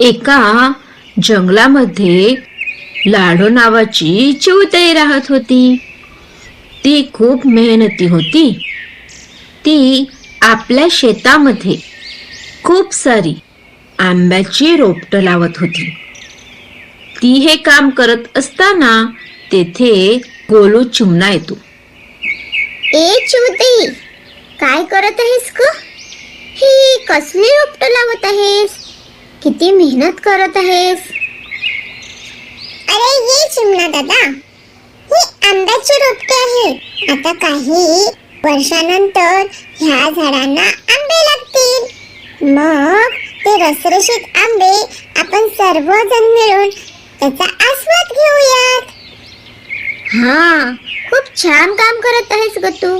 एका जंगलामध्ये लाडो नावाची चिवताई राहत होती. ती खूप मेहनती होती. ती आपल्या शेतामध्ये खूप सारी आंब्याची रोपटं लावत होती. ती हे काम करत असताना तेथे गोलू चिमणा येतो. ए चिवते काय करत आहेस का ही कसली रोपट लावत आहेस? किती मेहनत करत आहेस? अरे ये चिमणा दादा. ही आंब्याची रोपटे आहे. आता काही वर्षानंतर ह्या झाडांना आंबे लागतील. मग ते रसरशीत आंबे आपण सर्वजण मिळून त्याचा आस्वाद घेऊयात. हा खूप छान काम करत आहेस ग तू.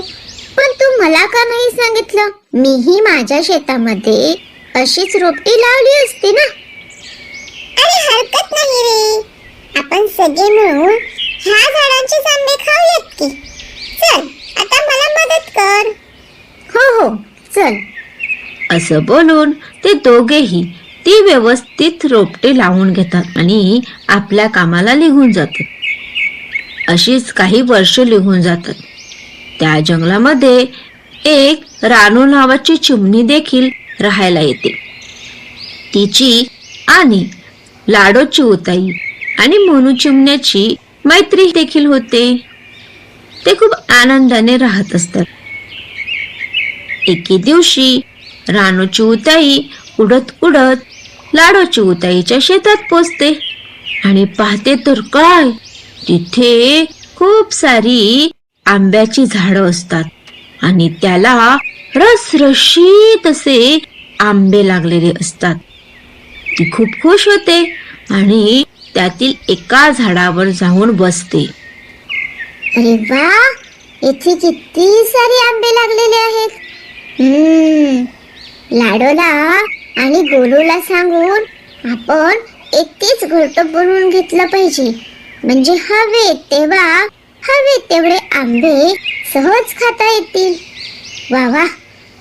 पण तू मला का नाही सांगितलं? मीही माझ्या शेतामध्ये अशीच रोपटी लावली असती ना? अरे हरकत नाही रे. आपण सगळे मिळून ह्या झाडांचे आंबे खाऊयात की. चल आता मला मदत कर. हो हो चल. असं बोलून ते दोघेही ती व्यवस्थित रोपटे लावून घेतात आणि आपल्या कामाला निघून जातात. अशीच काही वर्ष निघून जातात. त्या जंगलामध्ये एक रानू नावाची चिमणी देखील राहायला येते. तिची आणि लाडोची उताई आणि मोनू चिमण्याची मैत्री देखील होते. ते खूप आनंदाने राहत असतात. एके दिवशी रानूची उताई उडत उडत लाडोची उताईच्या शेतात पोचते आणि पाहते तर काय तिथे खूप सारी आंब्याची झाडं असतात आणि त्याला रसरशीत असे आंबे लागलेले असतात. ती खूप खुश होते आणि त्यातील एका झाडावर जाऊन बसते. अरे वा! इथे किती सारे आंबे लागलेले आहेत. हम्म, लाडोला आणि गोलूला सांगून आपण एकटीच घरट बनवून घेतलं पाहिजे. म्हणजे हवे तेव्हा हवे तेवढे आंबे सहज खाता येतील. वा वा!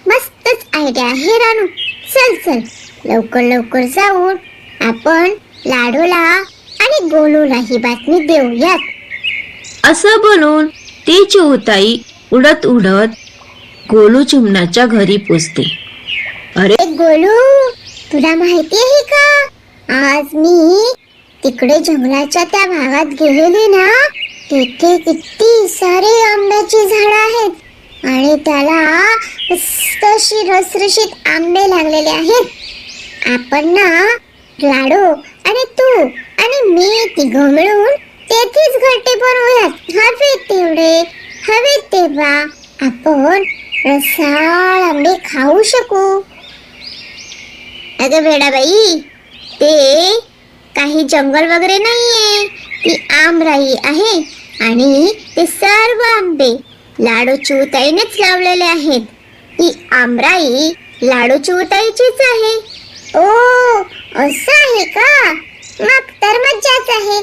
मस्तच आयडिया आहे रानू. चल चल. लवकर लवकर जाऊन आपण लाडोला आणि गोलूला ही बातमी देऊयात. असं बोलून ती चिवताई उडत उडत गोलू चिमणाच्या घरी पोचते. अरे. गोलू तुला माहिती आहे का? आज मी तिकडे जंगलाच्या त्या भागात गेलेली ना तिथे किती सारे आंब्याची झाड आहेत. आणि त्याला मस्तशी रसरशीत आंबे लागलेले आहेत. आपण ना लाडू आणि तू आणि मी तिघं मिळून तेथेच घरटे बनवूयात. हवे तेवढे हवे तेव्हा आपण रसाळ आंबे खाऊ शकू. अगं वेडाबाई ते काही जंगल वगैरे नाहीये. ती आमराई आहे आणि ते सर्व आंबे लाडू चिवताईनेच लावलेले आहेत. ती आमराई लाडू चिवताईचीच आहे. ओ असं आहे का? मग तर मज्जाच आहे.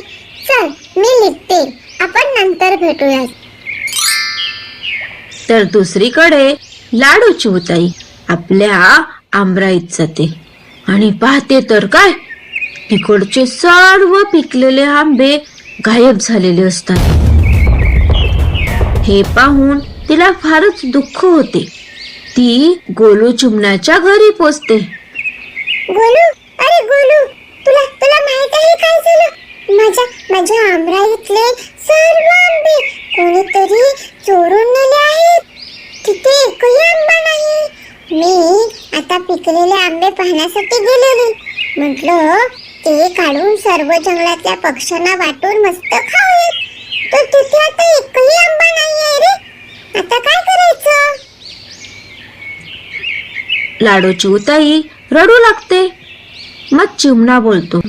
चल मी निघते आपण नंतर भेटूया तर दुसरीकडे लाडू चिवताई आपल्या आमराईत जाते. आणि पाहते तर काय? तिकडचे सर्व पिकलेले आंबे गायब झालेले असतात. हे पाहून तिला फारच दुःख होते. ती गोलू चिमणाच्या घरी पोचते. गोलू अरे गोलू तुला तुला माहीत आहे काय झालं माझ्या माझ्या आमराईतले सर्व आंबे कोणीतरी चोरून नेले आहेत. तिथे एकही आंबा नाही. मी आता पिकलेले आंबे पाहण्यासाठी गेलेले. म्हटलं ते काढून सर्व जंगलातल्या पक्ष्यांना वाटून मस्त खाऊयात. तर तिथे आता एकही आंबा नाही आहे रे. आता काय करायचं? लाडू चिवताई रडू लागते. मग चिमणा बोलतो.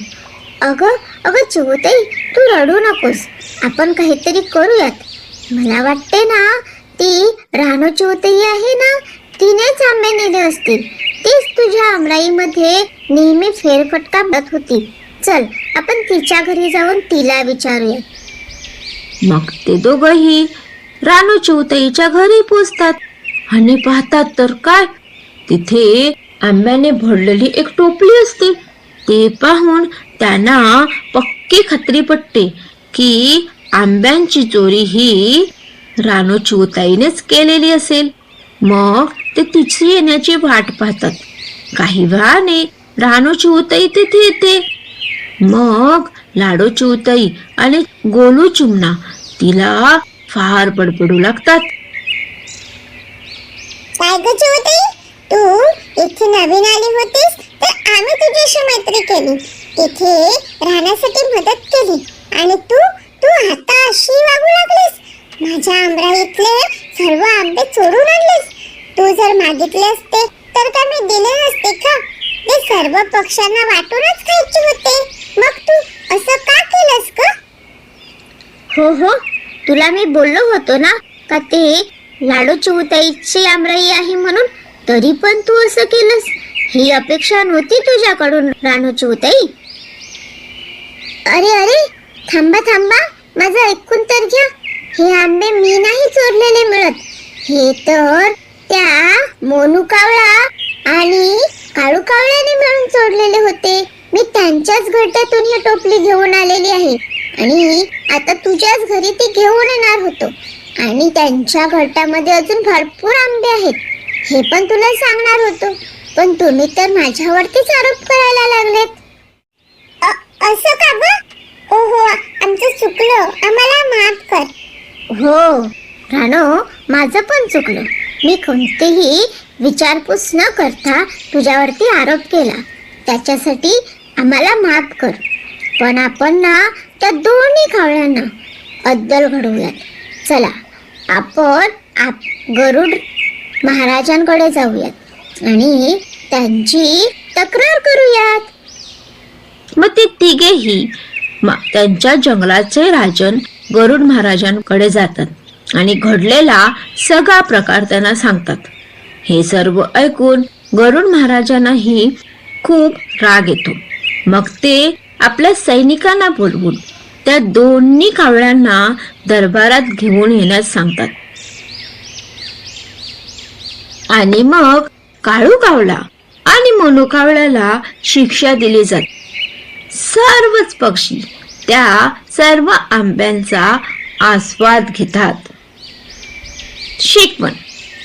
अगं अगं चिवताई तू रडू नकोस. आपण काहीतरी करूयात. मला वाटते ना ती रानो चिवताई आहे ना तिनेच आंबे नेले असतील. तीच तुझ्या आमराईमध्ये नेहमी फेरफटका बघत होती. चल आपण तिच्या घरी जाऊन तिला विचारूया. मग ते दोघही रानू चिवताईच्या घरी पोचतात. आणि पाहतात तर काय? तिथे आंब्याने भरलेली एक टोपली असते. ते पाहून त्यांना पक्की खात्री पटते की आंब्यांची चोरी ही रानू चिवताईनेच केलेली असेल. मग ते तिची येण्याची वाट पाहतात. काही वेळाने रानू चिवताई तिथे येते. मग लाडू चिवताई आणि गोलू चिमणा तिला फार बडबडू लागतात. काय ग तू इथे नवीन आली होतीस तर आम्ही तुझ्याशी मैत्री केली. इथे राहण्यासाठी मदत केली. आणि तू तू आता अशी वागू लागलीस. माझ्या आमराईतले सर्व आंबे चोरून आणलीस. तू जर मागितले असते तर का मी दिले नसते का? ते सर्व पक्ष्यांना वाटूनच खायचे होते. मग तू हो हो. तुला मी बोललो होतो ना का ते लाडू चिवताईची आमराई आहे म्हणून तरी पण तू असं केलंस? ही अपेक्षा नव्हती तुझ्याकडून रानू चिवताई. अरे अरे. थांबा थांबा. माझं ऐकून तर घ्या. हे आंबे मी नाही चोरलेले मिळत. हे तर त्या मोनू कावळा आणि काळू कावळ्याने मिळून चोरलेले होते. मी त्यांच्याच घरट्यातून ही टोपली घेऊन आलेली आहे. आणि आता तुझ्याच घरी ते घेऊन येणार होतो. आणि त्यांच्या घटामध्ये अजून भरपूर आंबे आहेत. हे पण तुला सांगणार होतो. पण तुम्ही तर माझ्यावरतीच आरोप करायला लागलेत. असं का ग? ओहो आमचं चुकलं. आम्हाला माफ कर. हो राणो माझं पण चुकलं. मी कोणतेही विचारपूस न करता तुझ्यावरती आरोप केला. त्याच्यासाठी आम्हाला माफ कर. पण आपण ना त्या दोन्ही कावळ्यांना अद्दल घडवूयात. चला आपण आप गरुड महाराजांकडे जाऊयात आणि त्यांची तक्रार करूयात. मग ते तिघेही त्यांच्या जंगलाचे राजन गरुड महाराजांकडे जातात आणि घडलेला सगळा प्रकार त्यांना सांगतात. हे सर्व ऐकून गरुड महाराजांनाही खूप राग येतो. मग ते आपल्या सैनिकांना बोलवून त्या दोन्ही कावळ्यांना दरबारात घेऊन येण्यास सांगतात. आणि मग काळू कावळा आणि मनू कावळ्याला शिक्षा दिली जाते. सर्वच पक्षी त्या सर्व आंब्यांचा आस्वाद घेतात. शिकवण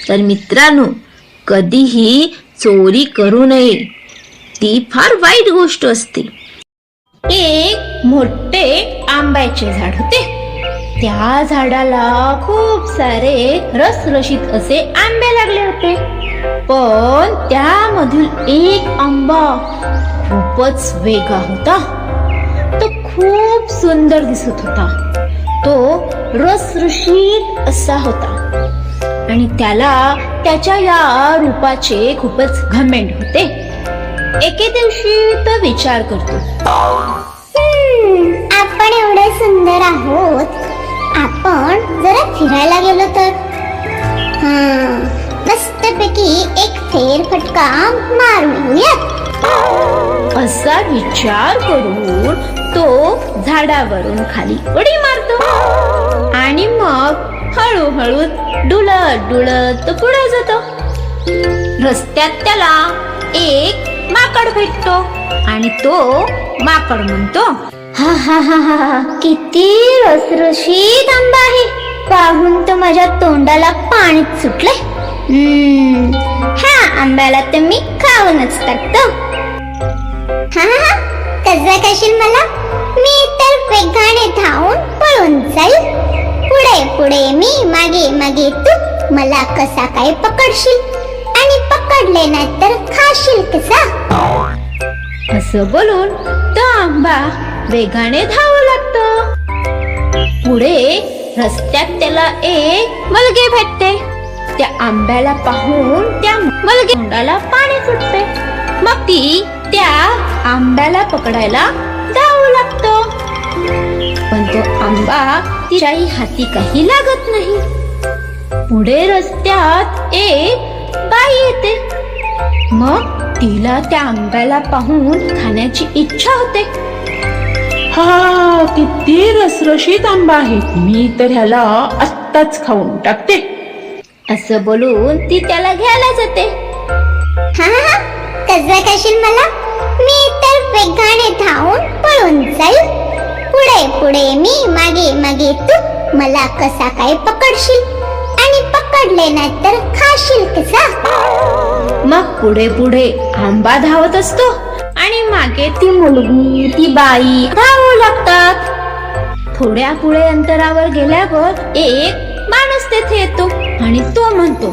तर मित्रांनो कधीही चोरी करू नये. ती फार वाईट गोष्ट असते. एक मोठे आंब्याचे झाड होते. त्या झाडाला खूप सारे रसरशीत असे आंबे लागले होते. पण त्यामधील एक आंबा खूपच वेगळा होता. तो खूप सुंदर दिसत होता. तो रसरशीत असा होता. आणि त्याला त्याच्या या रूपाचे खूपच घमेंड होते. एके दिवशी तो विचार करतो. आपण एवढे सुंदर आहोत. आपण जरा फिरायला गेलो तर? मस्तपैकी एक फेर फटका मारून येऊयात असा विचार करून तो झाडावरून खाली उडी मारतो. आणि मग हळूहळू डुलत डुलत तो पुढे जातो. रस्त्यात त्याला एक माकड भेटतो. आणि तो माकड म्हणतो हा हा हा हा हा. किती रसरशीत आंबा आहे. पाहून तर माझ्या तोंडाला पाणी सुटले हा आंब्याला तर मी खाऊनच टाकतो. हा हा कसं कशील मला? मी तर वेगाने धावून पळून जाईल. पुढे पुढे मी मागे मागे तू मला कसा काय पकडशील? आणि नाही तर खाशील कसा असं बोलून तो आंबा वेगाने धावू लागतो. पुढे रस्त्यात त्याला एक मलगे भेटते. त्या आंब्याला पाहून त्या मलगे तोंडाला पाणी सुटते. मग ती त्या आंब्याला पकडायला धावू लागतो. पण तो आंबा तिच्याही हाती काही लागत नाही. पुढे रस्त्यात एक बाई येते. मग तिला त्या आंब्याला पाहून खाण्याची इच्छा होते. हा किती रसरशीत आंबा आहे. मी तर ह्याला आत्ताच खाऊन टाकते. असं बोलून ती त्याला घ्यायला जाते. हा. कसं कशील मला? मी तर वेगाने धावून पळून जाईल. पुढे पुढे मी मागे मागे तू मला कसा काय पकडशील? आणि पकडले नाही तर खाशील कसा मग पुढे पुढे आंबा धावत असतो. आणि मागे ती मुलगी ती बाई धावू लागतात. थोड्या पुढे अंतरावर गेल्यावर एक माणूस तेथे येतो आणि तो म्हणतो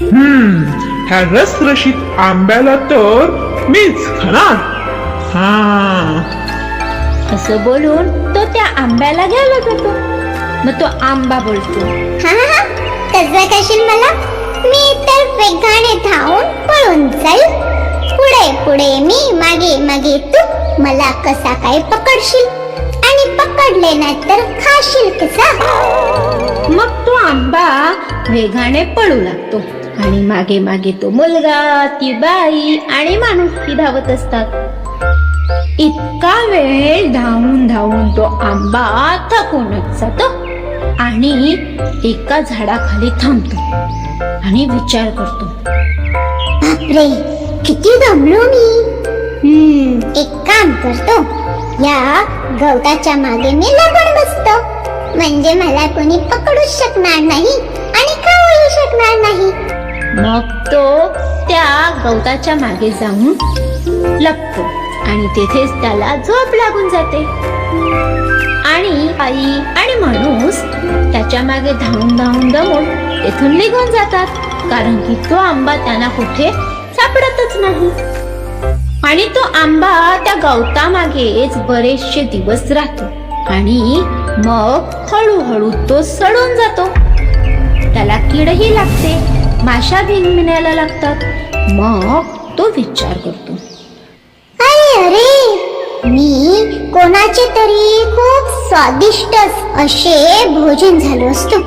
हम्म ह्या रसरशीत आंब्याला तर मीच खाणार. हा. असं बोलून तो त्या आंब्याला घ्यायला जातो. मग तो आंबा बोलतो हा. हा असेल मला? मी तर वेगाने धावून पळून जाईल. पुढे पुढे मी मागे मागे तू मला कसा काय पकडशील? आणि पकडले नाही तर खाशील कसा? मग तो आंबा वेगाने पळू लागतो. आणि मागे मागे तो मुलगा ती बाई आणि माणूस ती धावत असतात. इतका वेळ धावून धावून तो आंबा थकूनच जातो. आणि एका झाडाखाली थांबतो आणि विचार करतो. बापरे किती दमलो मी. हम्म. एक काम करतो या गवताच्या मागे मी लपून बसतो. म्हणजे मला कोणी पकडूच शकणार नाही आणि खाऊही शकणार नाही? मग तो त्या गवताच्या मागे जाऊन लपतो. आणि तेथेच त्याला झोप लागून जाते. आणि आई आणि माणूस त्याच्यामागे धावून धावून दमून तेथून निघून जातात. कारण की तो आंबा त्यांना कुठे सापडतच नाही. आणि तो आंबा त्या गवतामागेच बरेचसे दिवस राहतो. आणि मग हळूहळू तो सडून जातो. त्याला कीडही लागते. माशा भिंगण्याला लागतात. मग तो विचार करतो. अरे मी कोणाचे तरी खूप स्वादिष्ट असे भोजन झालो असतो.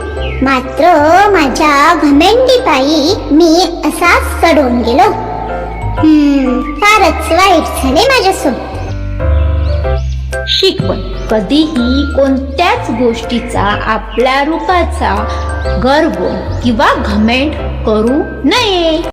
मात्र माझ्या घमेंडी पायी मी असा सडून गेलो. फारच वाईट झाले माझ्यासोबत. शिकवण. कधीही कोणत्याच गोष्टीचा आपल्या रूपाचा गर्व किंवा घमेंट करू नये.